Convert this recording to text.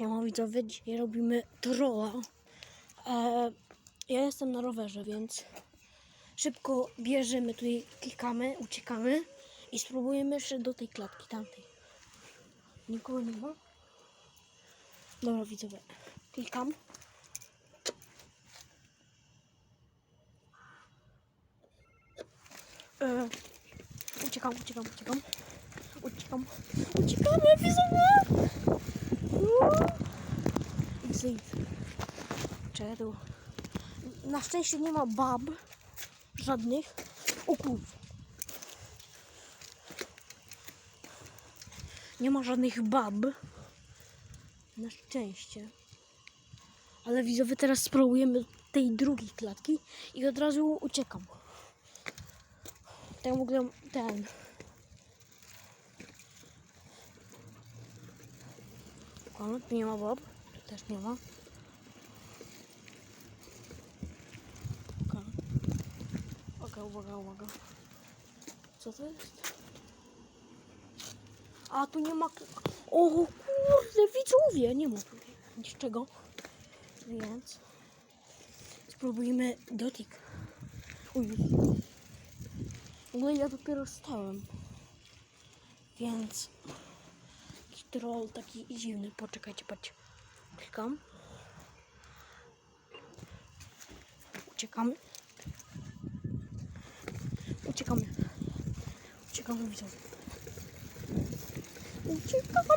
Siema widzowie, dzisiaj robimy trolla. E, ja jestem na rowerze, więc szybko bierzemy, tutaj klikamy, uciekamy i spróbujemy jeszcze do tej klatki tamtej. Nikogo nie ma? Dobra widzowie, klikam. E, uciekam, uciekam, uciekam. Uciekam. Uciekamy, widzowie! Zid. Czemu? Na szczęście nie ma bab. Żadnych. O. Nie ma żadnych bab. Na szczęście. Ale widzowie teraz spróbujemy tej drugiej klatki i od razu uciekam. Tak w ogóle ten. Nie ma Bob. Też nie ma. Uwaga. Uwaga, uwaga. Co to jest? A, tu nie ma... O kurde, widzowie! Nie ma tu niczego. Więc... Spróbujmy dotyk. Uj. W ja dopiero stałem. Więc... Jakiś troll taki dziwny. Poczekajcie, patrzcie. Klikam. Uciekamy. Uciekamy. Uciekamy, widzowie. Uciekamy.